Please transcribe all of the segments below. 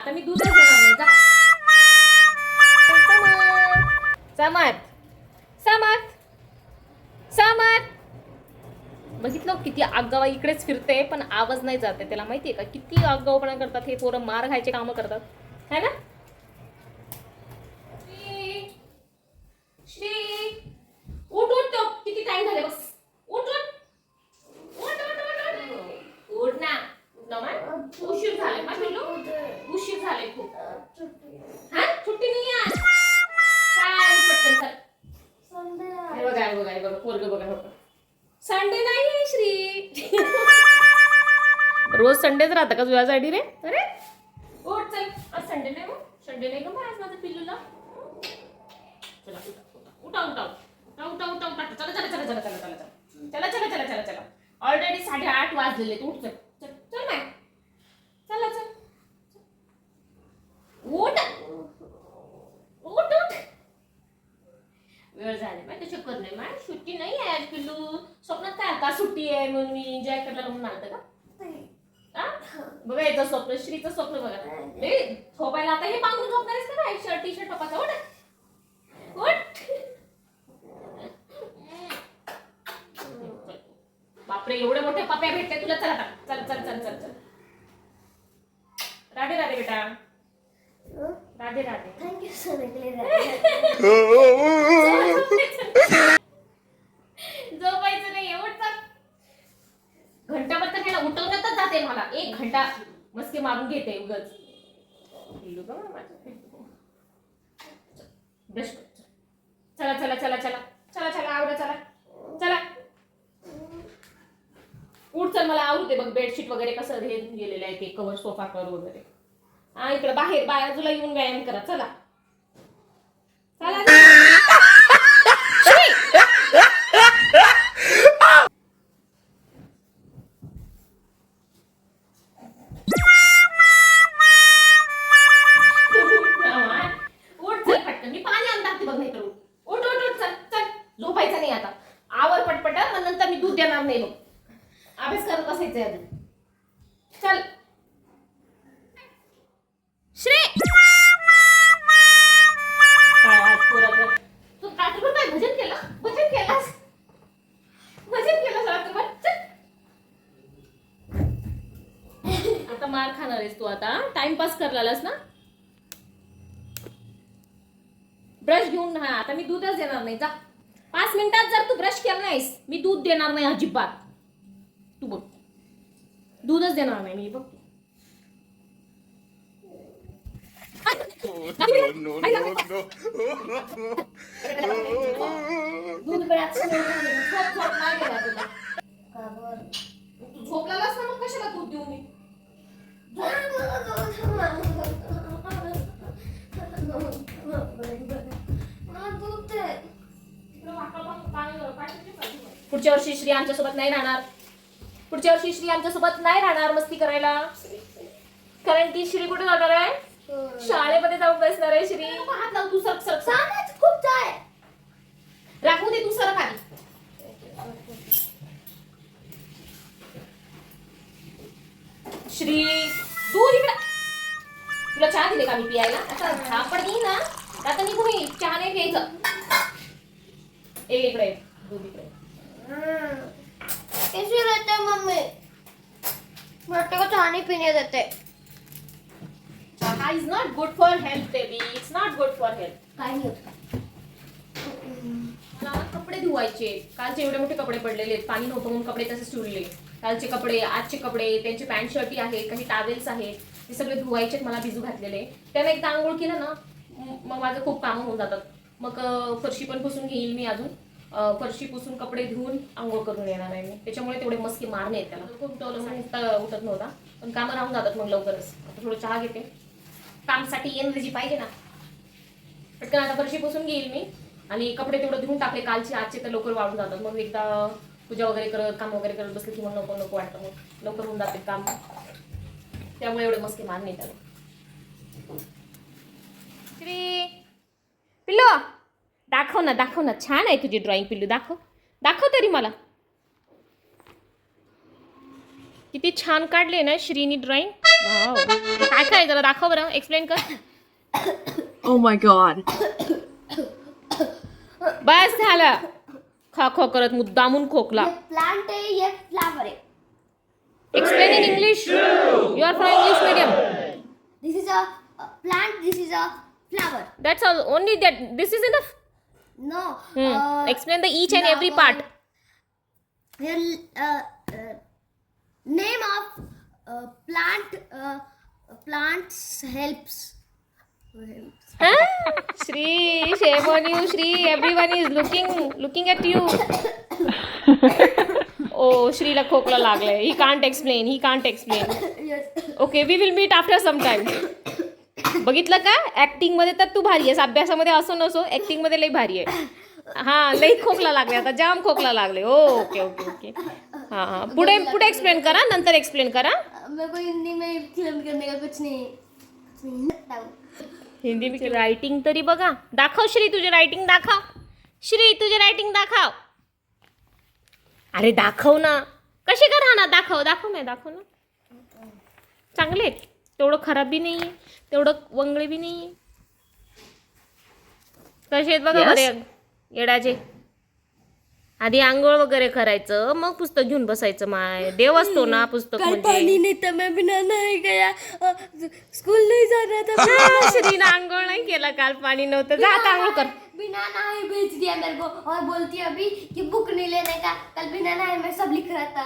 आता मी दूधच देणार नाही जा. समत. समत. बघितलं हो किती आगावा इकडेच फिरते पण आवाज नाही जाते त्याला. माहितीये का? किती आगावपणा करतात हे पोरं. मार खायचे कामं करतात. है ना? संडेच राहतं का तुझ्यासाठी रे? अरे उठ चल. आज संडे नाही मग संडे नाही का मग आज माझं पिल्लूला. चला उठा उठा उठा उठा उठा उठा चला चला चला चला चला चला. चला चला चला चला. चला ऑलरेडी साडेआठ वाजलेले तू उठ चल चल चल चला चल. उठ. उठ उठ. वेळ झाली माहिती चक्कर नाही माय. सुट्टी नाही आहे आज पिल्लू. स्वप्नात काय आता सुट्टी आहे म्हणून मी एन्जॉय करायला म्हणून आलतं का? बघा याचं स्वप्न श्रीचं स्वप्न बघा. ए झोपायला आता हे बांधून झोपणार आहेस का काय शर्ट टी शर्ट टपाचा. उठ. उठ. बापरे एवढे मोठे पप्या भेटते तुला. चल चल चल चल चल चल. राधे राधे बेटा. Radhe Radhe. Thank you so much झोपायचं नाही एवढं तर घंटाभर तर त्याला आहे मला. एक घंटा मस्के मारून घेते उगच. ब्रश चला चला चला चला. चला चला आवडा चला. चला. उठ चल मला आवडते बघ बेडशीट वगैरे कसं हे गेलेलं आहे ते कवर सोफा कवर वगैरे. हा इकडे बाहेर बाजूला येऊन व्यायाम करा. चला. मार खाणार आहेस तू आता टाइमपास करलास ना? ब्रश घेऊन हा आता मी दूधच देणार नाही जा. पाच मिनिटात जर तू ब्रश केला नाहीस मी दूध देणार नाही अजिबात. तू बघ. दूधच देणार नाही मी बघ. No, no, no, no. दूध वेळात सगळं झालं. झोप झोप नाही देणार तुला तू झोपलास ना मग कशाला दूध देऊ मी? पुढच्या वर्षी श्री आमच्यासोबत नाही राहणार. पुढच्या वर्षी श्री आमच्यासोबत नाही राहणार मस्ती करायला. कारण की श्री कुठे जाणार आहे? शाळेमध्ये जाऊन बसणार आहे श्री. हात लाव तू सरक सरक खूप जाय राखू दे तू सरक आधी. श्री दूर तुला चहा दिले का मी पियायला? आता झापड देईन ना आता निघून ये चहा नाही घ्यायचं. ए इकडे. दूध इकडे ये. कैसी रहते हैं मम्मी. बेटे को चहा नहीं पीने देते chaha is not good for health baby it's not good for health काय नाही होत. मला कपडे धुवायचे. कालचे एवढे मोठे कपडे पडलेले आहेत. पाणी नव्हतं म्हणून कपडे तसेच ठेवले कालचे कपडे आजचे कपडे त्यांचे पॅन्ट शर्टी आहेत काही टावेल्स आहेत. ते सगळे धुवायचे मला भिजू घातलेले त्याने एकदा आंघोळ केलं ना मग माझं खूप कामं होऊन जातात. मग फरशी पण पुसून घेईल मी अजून. फरशी पुसून कपडे धुवून आंघोळ करून येणार आहे मी. त्याच्यामुळे तेवढे मस्के मारणे आहेत त्याला. खूप उठता उठत नव्हता. पण कामं राहून जातात मग लवकरच. आता थोडं चहा घेते. कामसाठी एनर्जी पाहिजे ना. पटकन आता फरशी पुसून घेईल मी. आणि कपडे तेवढं धुवून टाकले कालचे आजचे तर लवकर वाढून जातात. मग एकदा पूजा वगैरे करत काम वगैरे करत बसले की मग नको नको वाटतं मग. लवकर होऊन जाते काम. त्यामुळे एवढे मस्के मार नाही त्याला. श्री पिल्लू दाखव ना दाखव ना. छान आहे तुझी ड्रॉइंग पिल्लू. दाखव. दाखव तरी मला. किती छान काढले ना श्रीनी ड्रॉइंग काय काय जरा दाखव बरं. एक्सप्लेन कर. Oh my god. बस झालं. खा खो करत मुद्दामून खोकला. प्लांट है ये Explain in English. Two, you are from English medium. This is a, a plant. This is a flower. That's all. Only that. This is enough. No. Hmm. Uh, Explain the each and every part. The uh, uh, name of uh, plant uh, plants helps. Huh? Shri, shame on you, Shri. Everyone is looking looking at you. ओ श्रीला खोकला लागलाय. He can't explain he can't explain okay we will meet after some time बघितलं का? ऍक्टिंगमध्ये तर तू भारी आहेस. अभ्यासामध्ये असो नसो ऍक्टिंगमध्ये लई भारी आहे. हा लई खोकला लागले आता जाम खोकला लागले ओके ओके ओके हा हा. पुढे पुढे एक्सप्लेन करा. नंतर एक्सप्लेन करा. मेरे को हिंदी में एक्सप्लेन करने का कुछ नहीं. कुछ नहीं बताओ हिंदी में रायटिंग तरी बघा. दाखव श्री तुझे रायटिंग दाखव. श्री तुझे रायटिंग दाखव. अरे दाखव ना. कशी का राहणार? दाखव दाखव नाही दाखव ना. चांगले आहेत. तेवढं खराब बी नाही आहे तेवढं वंगळे बी नाही आहे कसे आहेत बघा. बरे. येडाचे आधी आंघोळ वगैरे करायचं मग पुस्तक घेऊन बसायचं माय. देव असतो ना पुस्तक कल म्हणजे. पानी नहीं था मैं बिना नहाए गया. अ, स्कूल नहीं जाना था हा, श्रीनं आंघोळ नाही केला काल पाणी नव्हतं. जा आता आंघोळ कर. बिना नहाए भेज दिया मेरे को। और बोलती है अभी कि बुक नहीं लेने का। कल बिना नहाए मैं सब लिख रहा था।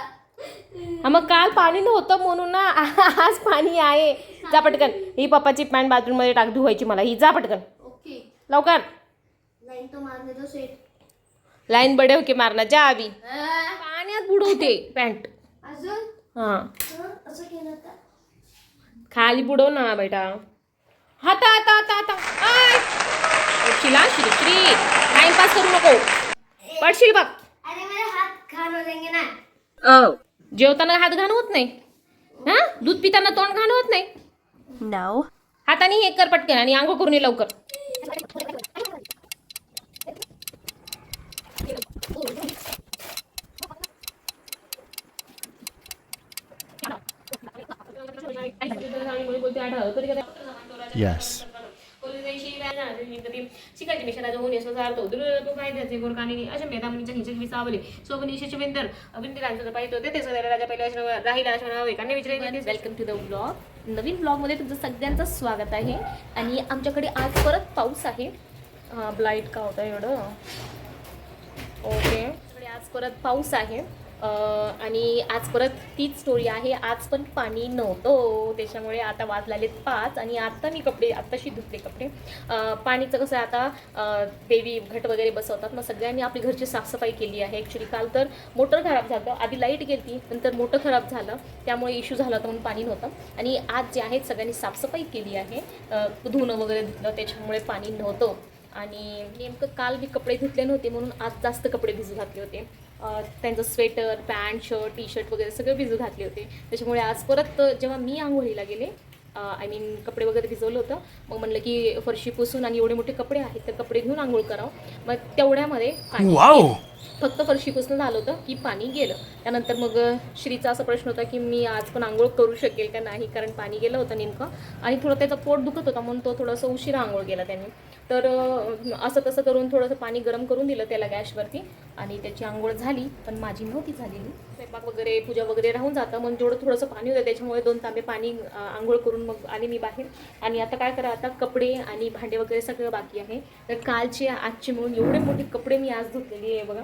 हा मग काल पाणी नव्हतं म्हणून ना आज पाणी आहे. जा पटकन. ही पप्पाची पॅन्ट बाथरूममध्ये टाक धुवायची मला. ही जा पटकन. ओके. लवकर. लाइन तो मारने दो सेट लाईन बडे होके मारणार जा आवी पाण्यात बुडवते पॅन्ट अजून? हा. हं? असं केलं खाली बुडव ना बेटा. हाता हाता हाता हाता. आय! शिला श्री श्री टाइमपास करू नको. पडशील बघ. अरे मेरे हाथ खान हो जाएंगे ना. जेवताना हात घाण होत नाही. हा? दूध पिताना तोंड घाण होत नाही. No. हाताने हे कर पटकन आणि आंघोळ करून ये लवकर. Yes. शिकायचे होऊन अर्थ दुर्लभ फायद्याचे गोरकाने अशा विसावले राजाचं पाहिजे होते ते राजा पहिल्या राहील अशा वेकाने विचारायचे वेलकम टू द ब्लॉग नवीन ब्लॉगमध्ये तुमचं सगळ्यांचं स्वागत आहे. आणि आमच्याकडे आज परत पाऊस आहे. ब्लाईट का होता एवढं? ओके आज परत पाऊस आहे. आणि आज परत तीच स्टोरी आहे. आज पण पाणी नव्हतं. त्याच्यामुळे आता वाजलेले पाच आणि आत्ता मी कपडे आत्ताशी धुतले कपडे. पाणीचं कसं आहे आता देवी घट वगैरे बसवतात. मग सगळ्यांनी आपली घरची साफसफाई केली आहे. ॲक्च्युली काल तर मोटर खराब झालं. आधी लाइट गेली नंतर मोटर खराब झालं. त्यामुळे इश्यू झाला होता म्हणून पाणी नव्हतं. आणि आज जे आहे सगळ्यांनी साफसफाई केली आहे. धुणं वगैरे धुतलं त्याच्यामुळे पाणी नव्हतं. आणि नेमकं काल मी कपडे धुतले नव्हते म्हणून आज जास्त कपडे भिजू घातले होते. त्यांचं sweater pant shirt T shirt वगैरे सगळे भिजू घातले होते. त्याच्यामुळे आज परत जेव्हा मी आंघोळीला गेले आय मीन कपडे वगैरे भिजवलं होतं मग म्हणलं की फरशी पुसून आणि एवढे मोठे कपडे आहेत तर कपडे घेऊन आंघोळ करावं. मग तेवढ्यामध्ये पाणी. फक्त फरशी पुसणं झालं होतं की पाणी गेलं. त्यानंतर मग श्रीचा असा प्रश्न होता की मी आज पण आंघोळ करू शकेल का नाही? कारण पाणी गेलं होतं नेमकं. आणि थोडं त्याचा पोट दुखत होता म्हणून तो थोडंसं उशिरा आंघोळ केला त्याने. तर असं तसं करून थोडंसं पाणी गरम करून दिलं त्याला गॅसवरती. आणि त्याची आंघोळ झाली पण माझी नव्हती झालेली. स्वयंपाक वगैरे पूजा वगैरे राहून जातं. मग जेवढं थोडंसं पाणी होतं त्याच्यामुळे दोन तांबे पाणी आंघोळ करून मग आले मी बाहेर. आणि आता काय करा आता कपडे आणि भांडे वगैरे सगळं बाकी आहे. तर कालचे आजचे मिळून एवढे मोठे कपडे मी आज धुतलेली आहे बघा.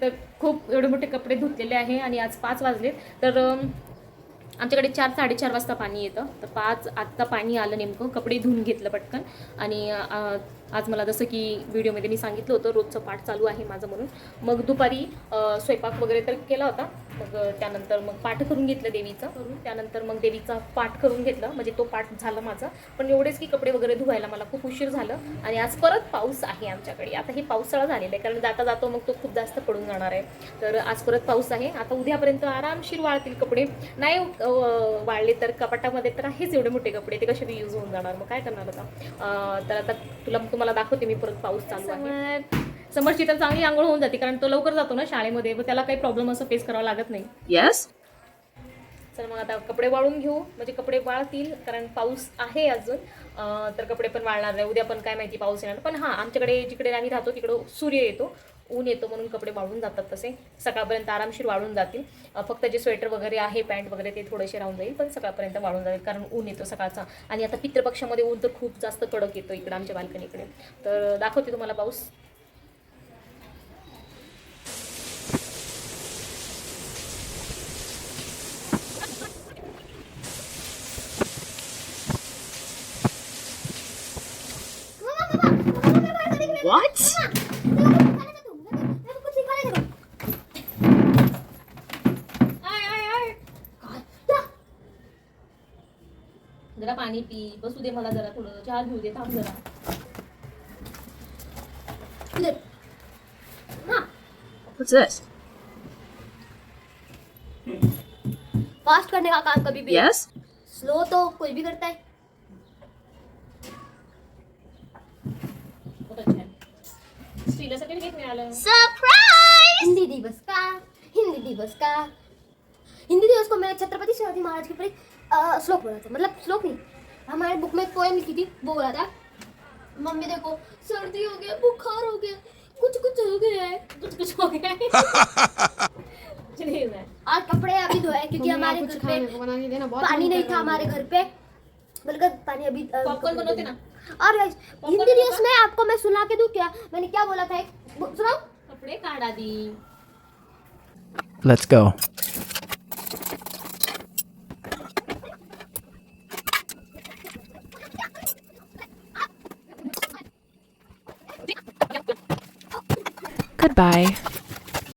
तर खूप एवढे मोठे कपडे धुतलेले आहे आणि आज पाच वाजलेत. तर आमच्याकडे चार साडेचार वाजता पाणी येतं. तर पाच आत्ता पाणी आलं नेमकं. कपडे धुवून घेतलं पटकन. आणि आज मला जसं की व्हिडिओमध्ये मी सांगितलं होतं रोजचं पाठ चालू आहे माझं म्हणून. मग दुपारी स्वयंपाक वगैरे तर केला होता. मग त्यानंतर मग पाठ करून घेतलं देवीचं. करून? त्यानंतर मग देवीचा पाठ करून घेतलं. म्हणजे तो पाठ झाला माझा. पण एवढेच की कपडे वगैरे धुवायला मला खूप उशीर झालं. आणि आज परत पाऊस आहे आमच्याकडे. आता हे पावसाळा झालेला आहे. कारण जाता जातो मग तो खूप जास्त पडून जाणार आहे. तर आज परत पाऊस आहे. आता उद्यापर्यंत आरामशीर वाळतील कपडे. नाही वाळले तर कपाटामध्ये तर आहेच एवढे मोठे कपडे. ते कसे यूज होऊन जाणार? मग काय करणार आता? तर आता तुला तुम्हाला दाखवते मी परत पाऊस चालू आहे. समरची तर चांगली आंघोळ होऊन जाते कारण तो लवकर जातो ना शाळेमध्ये व त्याला काही प्रॉब्लेम असं फेस करावा लागत नाही. Yes? चल मग आता कपडे वाळून घेऊ. म्हणजे कपडे वाळतील कारण पाऊस आहे अजून. तर कपडे पण वाळणार नाही. उद्या पण काय माहिती पाऊस येणार. पण हां आमच्याकडे जिकडे आम्ही राहतो तिकडं सूर्य येतो. ऊन येतो म्हणून कपडे वाळून जातात तसे. सकाळपर्यंत आरामशीर वाळून जातील. फक्त जे स्वेटर वगैरे आहे पॅन्ट वगैरे ते थोडेसे राहून जाईल पण सकाळपर्यंत वाळून जाईल कारण ऊन येतो सकाळचा. आणि आता पितृपक्षामध्ये ऊन तर खूप जास्त कडक येतो इकडं आमच्या बाल्कनीकडे. तर दाखवते तुम्हाला पाऊस What? आय आय आय जरा पाणी पी. बसू दे मला जरा थोडं. चहा घेऊ दे. थांब जरा? फास्ट करने का काम कभी भी? Yes? स्लो तो. कोई भी करता है. हिंदी दिवस का. हिंदी दिवस का. हिंदी दिवस को मैंने छत्रपति शिवाजी महाराज के ऊपर श्लोक बोला था. मतलब श्लोक नहीं. हमारे बुक में पोएम लिखी थी वो बोला था मम्मी देखो सर्दी हो गया बुखार हो गया कुछ कुछ हो गया है कुछ कुछ हो गया है। आज कपड़े अभी धोए क्योंकि हमारे घर पे पानी नहीं था हमारे घर पे बल्कि पानी अभी पॉपकॉर्न बनवते ना? और हिंदी दिवस में आपको मैं सुना के दूँ क्या? मैंने क्या बोला था एक सुनाओ। कपडे काढ आधी Let's go. Goodbye.